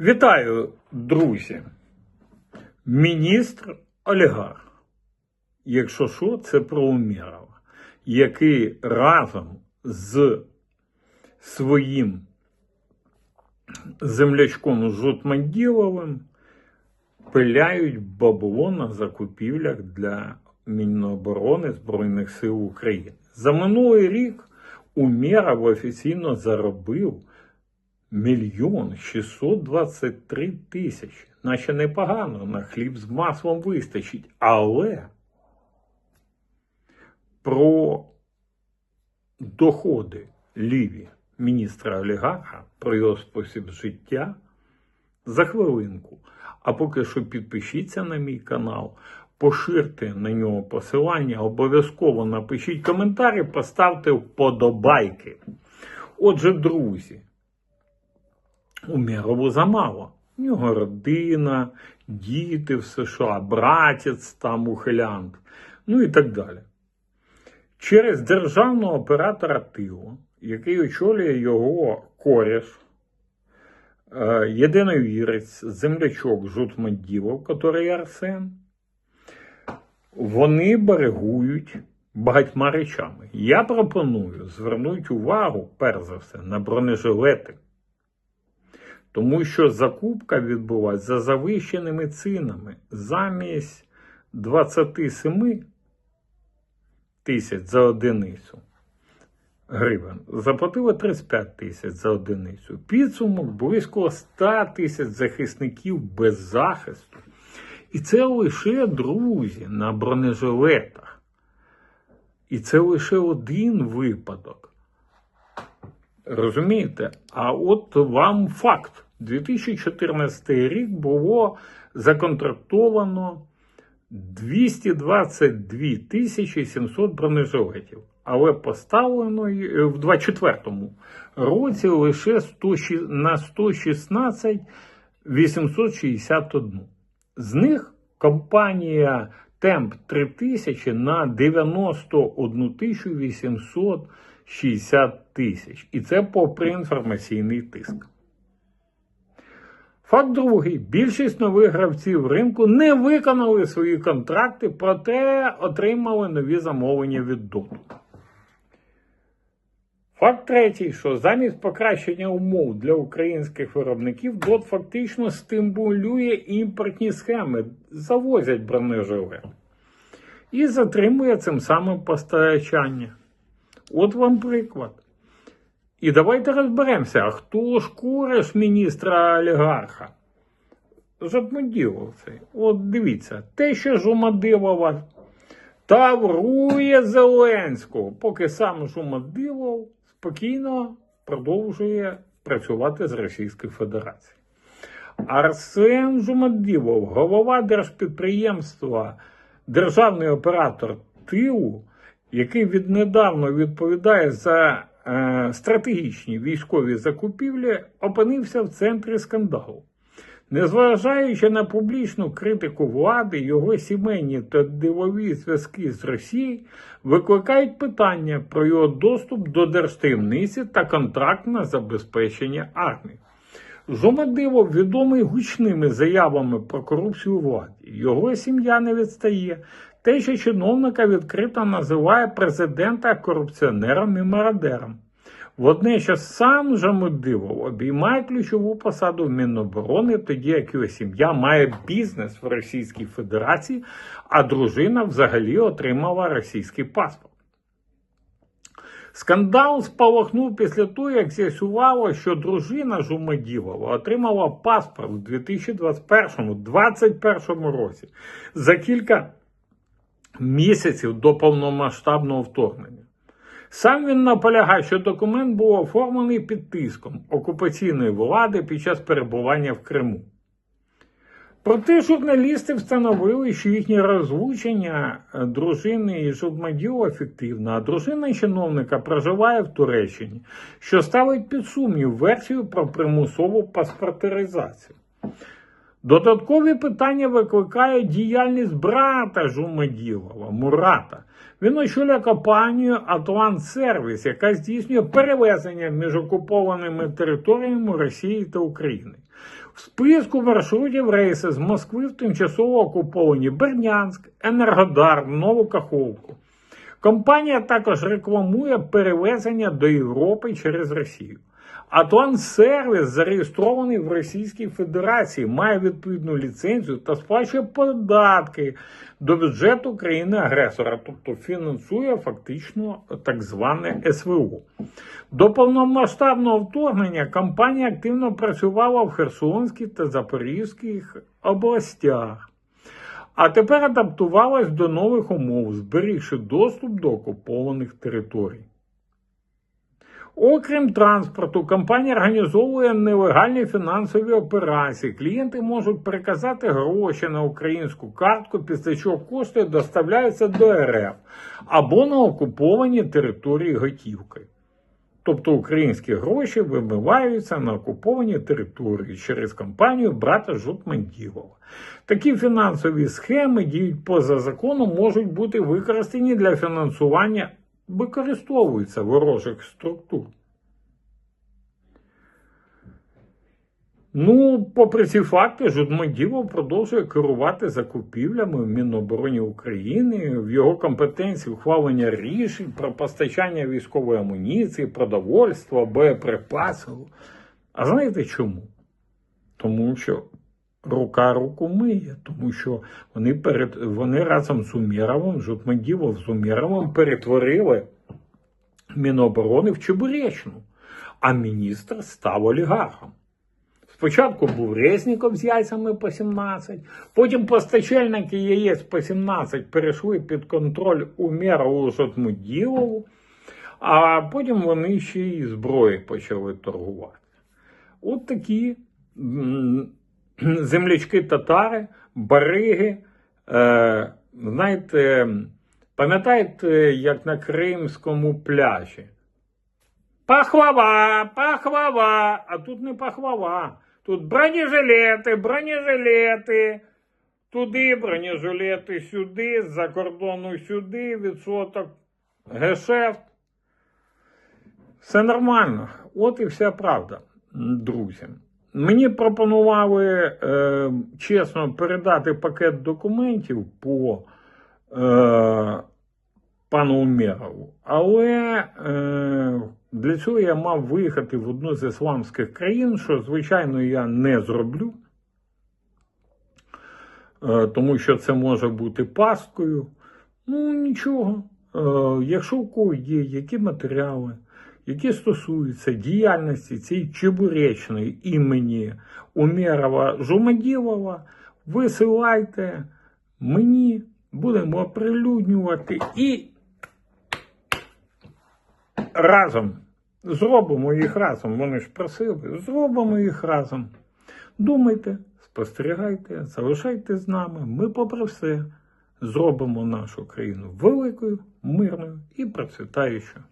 Вітаю, друзі. Міністр олігарх. Якщо що, це про Умєрова, який разом з своїм землячком Жутманділовим пиляють бабло на закупівлях для Міноборони Збройних сил України. За минулий рік Умєров офіційно заробив мільйон 623 тисячі. Наче непогано, на хліб з маслом вистачить. Але про доходи ліві міністра олігарха, про його спосіб життя за хвилинку. А поки що підпишіться на мій канал, поширте на нього посилання, обов'язково напишіть коментарі, поставте вподобайки. Отже, друзі, Умєрову замало. У нього родина, діти в США, братець там ухилянт, ну і так далі. Через державного оператора ТИО, який очолює його коріш, е, єдиновірець, землячок Жутманділов, який Арсен, вони берегують багатьма речами. Я пропоную звернути увагу, перш за все, на бронежилети. Тому що закупка відбулася за завищеними цінами. Замість 27 тисяч за одиницю гривень заплатили 35 тисяч за одиницю. Підсумок близько 100 тисяч захисників без захисту. І це лише друзі на бронежилетах. І це лише один випадок. Розумієте? А от вам факт. 2014 рік було законтрактовано 222 тисячі 700 бронежилетів. Але поставлено е, в 24-му році лише 100, на 116 861. З них компанія Темп 3000 на 91 860 тисяч. І це попри інформаційний тиск. Факт другий: більшість нових гравців ринку не виконали свої контракти, проте отримали нові замовлення від доту. Факт третій, що замість покращення умов для українських виробників, ДОТ фактично стимулює імпортні схеми, завозять бронежилет і затримує цим самим постачання. От вам приклад. І давайте розберемося, хто ж куриш міністра олігарха? Жадмоділов цей. От дивіться, те, що Жумадилова таврує Зеленського, поки сам Жумадилов спокійно продовжує працювати з Російською Федерацією. Арсен Жумадилов, голова держпідприємства, державний оператор ТИУ, який віднедавна відповідає за стратегічні військові закупівлі, опинився в центрі скандалу. Незважаючи на публічну критику влади, його сімейні та дивові зв'язки з Росією викликають питання про його доступ до держтаємниці та контракт на забезпечення армії. Жомадиво відомий гучними заявами про корупцію у владі. Його сім'я не відстає. Те, що чиновника відкрито називає президента корупціонером і мародером. Водночас сам Жамудилов обіймає ключову посаду в Міноборони, тоді як його сім'я має бізнес в Російській Федерації, а дружина взагалі отримала російський паспорт. Скандал спалахнув після того, як з'ясувало, що дружина Жумаділова отримала паспорт у 2021-2021 році за кілька місяців до повномасштабного вторгнення. Сам він наполягає, що документ був оформлений під тиском окупаційної влади під час перебування в Криму. Проте журналісти встановили, що їхнє розлучення е, дружини і Журмадіо ефективно, а дружина чиновника проживає в Туреччині, що ставить під сумнів версію про примусову паспортизацію. Додаткові питання викликає діяльність брата Жумаділова Мурата. Він очолює компанію Атлант Сервіс, яка здійснює перевезення між окупованими територіями Росії та України. В списку маршрутів рейси з Москви в тимчасово окуповані Бердянськ, Енергодар, Нову Каховку. Компанія також рекламує перевезення до Європи через Росію. Атлант-сервіс зареєстрований в Російській Федерації, має відповідну ліцензію та сплачує податки до бюджету країни-агресора, тобто фінансує фактично так зване СВО. До повномасштабного вторгнення компанія активно працювала в Херсонській та Запорізьких областях. А тепер адаптувалась до нових умов, зберігши доступ до окупованих територій. Окрім транспорту, компанія організовує нелегальні фінансові операції. Клієнти можуть переказати гроші на українську картку, після чого кошти доставляються до РФ або на окуповані території готівкою. Тобто українські гроші вимиваються на окуповані території через компанію брата Жутманділова. Такі фінансові схеми діють поза законом, можуть бути використані для фінансування, використовуються ворожих структур. Ну, попри ці факти, Жудманділов продовжує керувати закупівлями в Мінобороні України. В його компетенції ухвалення рішень про постачання військової амуніції, продовольства, боєприпасів. А знаєте чому? Тому що рука руку миє, тому що вони перед вони разом з Умєровим, Жутманділов з Умєровим перетворили Міноборони в Чебуречну, а міністр став олігархом. Спочатку був Резніков з яйцями по 17, потім постачальники яєць по 17 перейшли під контроль Умєрову Жотмуділову, а потім вони ще й зброї почали торгувати. От такі землячки татари, бариги. Е, знаєте, пам'ятаєте, як на Кримському пляжі? Пахлава, пахлава, а тут не пахлава. Тут бронежилети, бронежилети. Туди бронежилети, сюди, з-за кордону сюди, відсоток, гешефт. Все нормально. От і вся правда, друзі. Мені пропонували е, чесно передати пакет документів по е, пану Умєрову, але е, для цього я мав виїхати в одну з ісламських країн, що, звичайно, я не зроблю, е, тому що це може бути пасткою. Ну, нічого. Е, якщо у кого є які матеріали, які стосуються діяльності цієї чебуречної імені Умєрова Жумаділова, висилайте мені, будемо оприлюднювати і разом. Зробимо їх разом. Вони ж просили. Зробимо їх разом. Думайте, спостерігайте, залишайте з нами. Ми, попри все, зробимо нашу країну великою, мирною і процвітаючою.